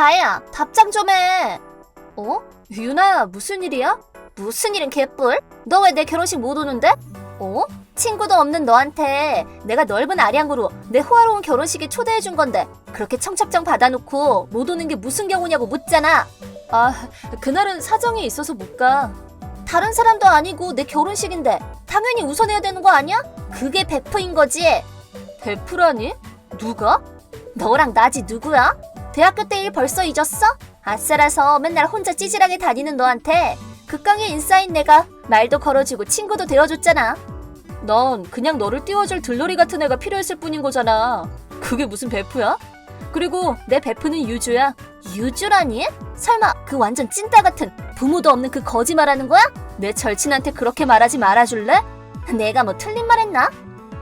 다혜야, 답장 좀 해. 어? 유나야, 무슨 일이야? 무슨 일은 개뿔? 너 왜 내 결혼식 못 오는데? 어? 친구도 없는 너한테 내가 넓은 아량으로 내 호화로운 결혼식에 초대해 준 건데 그렇게 청첩장 받아놓고 못 오는 게 무슨 경우냐고 묻잖아. 아, 그날은 사정이 있어서 못 가. 다른 사람도 아니고 내 결혼식인데 당연히 우선해야 되는 거 아니야? 그게 베프인 거지. 베프라니? 누가? 너랑 나지 누구야? 대학교 때 일 벌써 잊었어? 아싸라서 맨날 혼자 찌질하게 다니는 너한테 극강의 인싸인 내가 말도 걸어주고 친구도 되어줬잖아. 넌 그냥 너를 띄워줄 들러리 같은 애가 필요했을 뿐인 거잖아. 그게 무슨 베프야? 그리고 내 베프는 유주야. 유주라니? 설마 그 완전 찐따 같은 부모도 없는 그 거짓말하는 거야? 내 절친한테 그렇게 말하지 말아줄래? 내가 뭐 틀린 말 했나?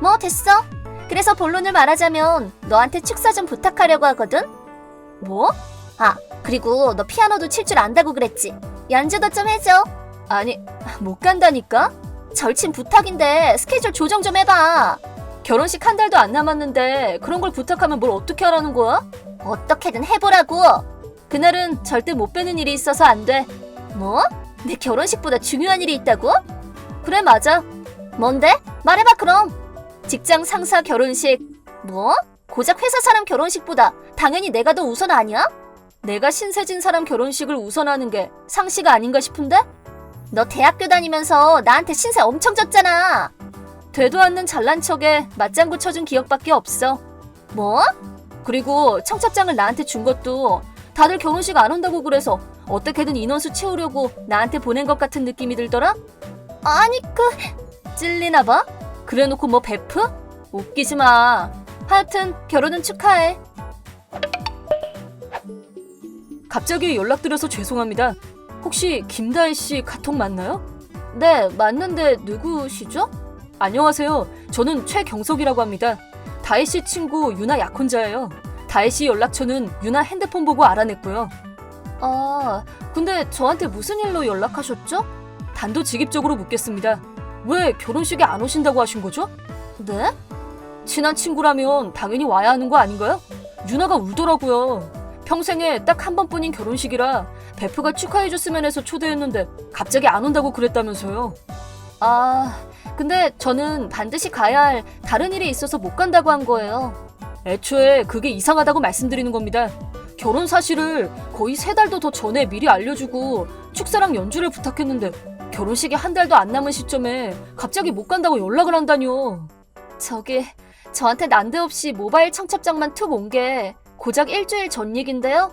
뭐 됐어. 그래서 본론을 말하자면 너한테 축사 좀 부탁하려고 하거든? 뭐? 아, 그리고 너 피아노도 칠 줄 안다고 그랬지? 연주도 좀 해줘. 아니, 못 간다니까? 절친 부탁인데 스케줄 조정 좀 해봐. 결혼식 한 달도 안 남았는데 그런 걸 부탁하면 뭘 어떻게 하라는 거야? 어떻게든 해보라고. 그날은 절대 못 빼는 일이 있어서 안 돼. 뭐? 내 결혼식보다 중요한 일이 있다고? 그래 맞아. 뭔데? 말해봐 그럼. 직장 상사 결혼식. 뭐? 고작 회사 사람 결혼식보다 당연히 내가 더 우선 아니야? 내가 신세진 사람 결혼식을 우선하는 게 상식 아닌가 싶은데? 너 대학교 다니면서 나한테 신세 엄청 졌잖아. 되도 않는 잘난 척에 맞장구 쳐준 기억밖에 없어. 뭐? 그리고 청첩장을 나한테 준 것도 다들 결혼식 안 온다고 그래서 어떻게든 인원수 채우려고 나한테 보낸 것 같은 느낌이 들더라? 아니 그 찔리나 봐? 그래놓고 뭐 베프? 웃기지 마. 하여튼 결혼은 축하해. 갑자기 연락드려서 죄송합니다. 혹시 김다혜 씨 카톡 맞나요? 네, 맞는데 누구시죠? 안녕하세요. 저는 최경석이라고 합니다. 다혜 씨 친구 유나 약혼자예요. 다혜 씨 연락처는 유나 핸드폰 보고 알아냈고요. 아, 근데 저한테 무슨 일로 연락하셨죠? 단도직입적으로 묻겠습니다. 왜 결혼식에 안 오신다고 하신 거죠? 네? 친한 친구라면 당연히 와야 하는 거 아닌가요? 유나가 울더라고요. 평생에 딱 한 번뿐인 결혼식이라 베프가 축하해줬으면 해서 초대했는데 갑자기 안 온다고 그랬다면서요. 아, 근데 저는 반드시 가야 할 다른 일이 있어서 못 간다고 한 거예요. 애초에 그게 이상하다고 말씀드리는 겁니다. 결혼 사실을 거의 세 달도 더 전에 미리 알려주고 축사랑 연주를 부탁했는데 결혼식이 한 달도 안 남은 시점에 갑자기 못 간다고 연락을 한다뇨. 저기 저한테 난데없이 모바일 청첩장만 툭 온 게 고작 일주일 전 얘긴데요?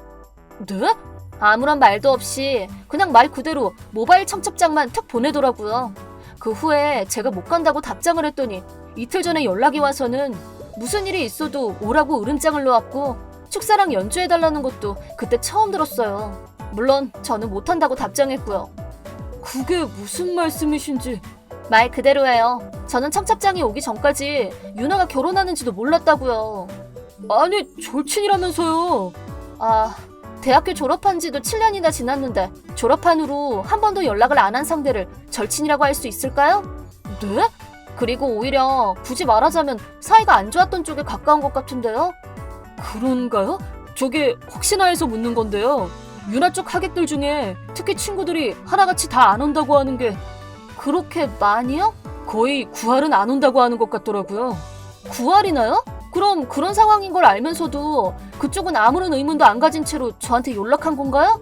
네? 아무런 말도 없이 그냥 말 그대로 모바일 청첩장만 툭 보내더라고요. 그 후에 제가 못 간다고 답장을 했더니 이틀 전에 연락이 와서는 무슨 일이 있어도 오라고 으름장을 놓았고 축사랑 연주해달라는 것도 그때 처음 들었어요. 물론 저는 못한다고 답장했고요. 그게 무슨 말씀이신지 말 그대로예요. 저는 청첩장이 오기 전까지 유나가 결혼하는지도 몰랐다고요. 아니 절친이라면서요. 아 대학교 졸업한 지도 7년이나 지났는데 졸업한 후로 한 번도 연락을 안 한 상대를 절친이라고 할 수 있을까요? 네? 그리고 오히려 굳이 말하자면 사이가 안 좋았던 쪽에 가까운 것 같은데요? 그런가요? 저게 혹시나 해서 묻는 건데요. 유나 쪽 하객들 중에 특히 친구들이 하나같이 다 안 온다고 하는 게 그렇게 많이요? 거의 9할은 안 온다고 하는 것 같더라고요. 9할이나요? 그럼 그런 상황인 걸 알면서도 그쪽은 아무런 의문도 안 가진 채로 저한테 연락한 건가요?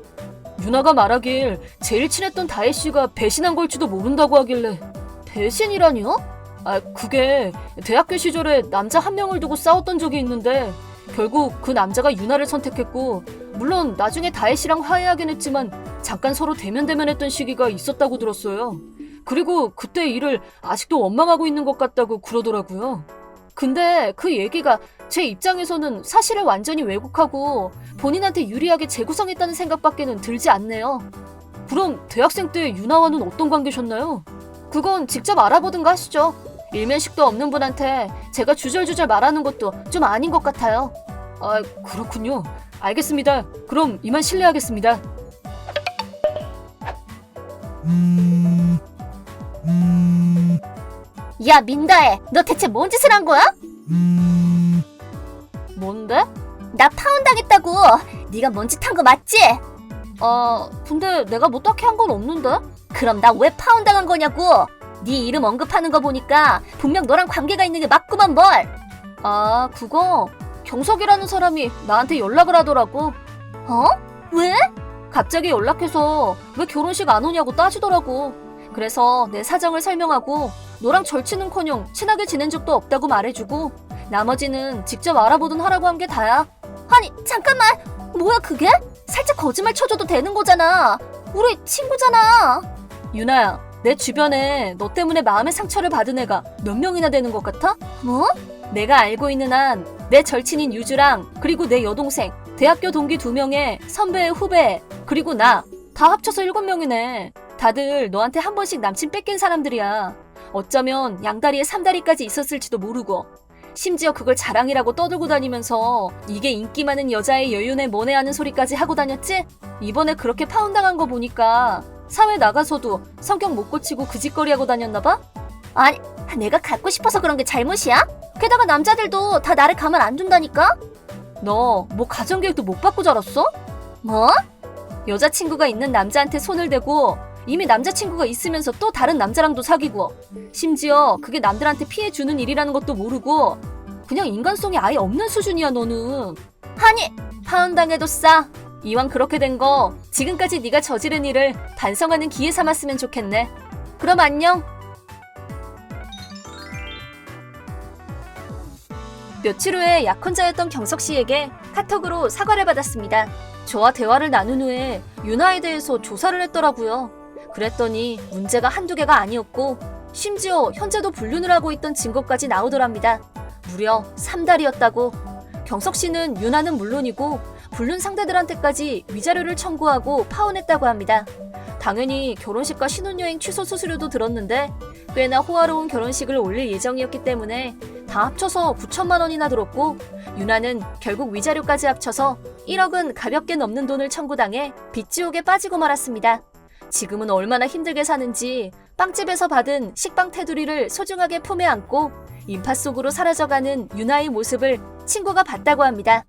유나가 말하길 제일 친했던 다혜 씨가 배신한 걸지도 모른다고 하길래 배신이라니요? 아 그게 대학교 시절에 남자 한 명을 두고 싸웠던 적이 있는데 결국 그 남자가 유나를 선택했고 물론 나중에 다혜 씨랑 화해하긴 했지만 잠깐 서로 대면대면했던 시기가 있었다고 들었어요. 그리고 그때 일을 아직도 원망하고 있는 것 같다고 그러더라고요. 근데 그 얘기가 제 입장에서는 사실을 완전히 왜곡하고 본인한테 유리하게 재구성했다는 생각밖에는 들지 않네요. 그럼 대학생 때 유나와는 어떤 관계셨나요? 그건 직접 알아보든가 하시죠. 일면식도 없는 분한테 제가 주절주절 말하는 것도 좀 아닌 것 같아요. 아, 그렇군요. 알겠습니다. 그럼 이만 실례하겠습니다. 야, 민다혜, 너 대체 뭔 짓을 한 거야? 뭔데? 나 파혼당했다고. 네가 뭔 짓 한 거 맞지? 아, 근데 내가 뭐 딱히 한 건 없는데? 그럼 나 왜 파혼당한 거냐고? 네 이름 언급하는 거 보니까 분명 너랑 관계가 있는 게 맞구만 뭘? 아, 그거 경석이라는 사람이 나한테 연락을 하더라고. 어? 왜? 갑자기 연락해서 왜 결혼식 안 오냐고 따지더라고. 그래서 내 사정을 설명하고 너랑 절친은커녕 친하게 지낸 적도 없다고 말해주고 나머지는 직접 알아보든 하라고 한 게 다야. 아니 잠깐만 뭐야 그게? 살짝 거짓말 쳐줘도 되는 거잖아. 우리 친구잖아. 유나야, 내 주변에 너 때문에 마음의 상처를 받은 애가 몇 명이나 되는 것 같아? 뭐? 내가 알고 있는 한 내 절친인 유주랑 그리고 내 여동생, 대학교 동기 두 명에 선배, 후배, 그리고 나 다 합쳐서 일곱 명이네. 다들 너한테 한 번씩 남친 뺏긴 사람들이야. 어쩌면 양다리에 삼다리까지 있었을지도 모르고. 심지어 그걸 자랑이라고 떠들고 다니면서 이게 인기 많은 여자의 여윤에 뭐네 하는 소리까지 하고 다녔지? 이번에 그렇게 파혼당한 거 보니까 사회 나가서도 성격 못 고치고 그 짓거리 하고 다녔나 봐? 아니 내가 갖고 싶어서 그런 게 잘못이야? 게다가 남자들도 다 나를 가만 안 둔다니까? 너 뭐 가정교육도 못 받고 자랐어? 뭐? 여자친구가 있는 남자한테 손을 대고 이미 남자친구가 있으면서 또 다른 남자랑도 사귀고. 심지어 그게 남들한테 피해 주는 일이라는 것도 모르고 그냥 인간성이 아예 없는 수준이야 너는. 아니 파혼당해도 싸. 이왕 그렇게 된 거 지금까지 네가 저지른 일을 반성하는 기회 삼았으면 좋겠네. 그럼 안녕. 며칠 후에 약혼자였던 경석 씨에게 카톡으로 사과를 받았습니다. 저와 대화를 나눈 후에 유나에 대해서 조사를 했더라고요. 그랬더니 문제가 한두 개가 아니었고 심지어 현재도 불륜을 하고 있던 증거까지 나오더랍니다. 무려 3달이었다고. 경석 씨는 유나는 물론이고 불륜 상대들한테까지 위자료를 청구하고 파혼했다고 합니다. 당연히 결혼식과 신혼여행 취소 수수료도 들었는데 꽤나 호화로운 결혼식을 올릴 예정이었기 때문에 다 합쳐서 9천만 원이나 들었고 유나는 결국 위자료까지 합쳐서 1억은 가볍게 넘는 돈을 청구당해 빚지옥에 빠지고 말았습니다. 지금은 얼마나 힘들게 사는지 빵집에서 받은 식빵 테두리를 소중하게 품에 안고 인파 속으로 사라져가는 유나의 모습을 친구가 봤다고 합니다.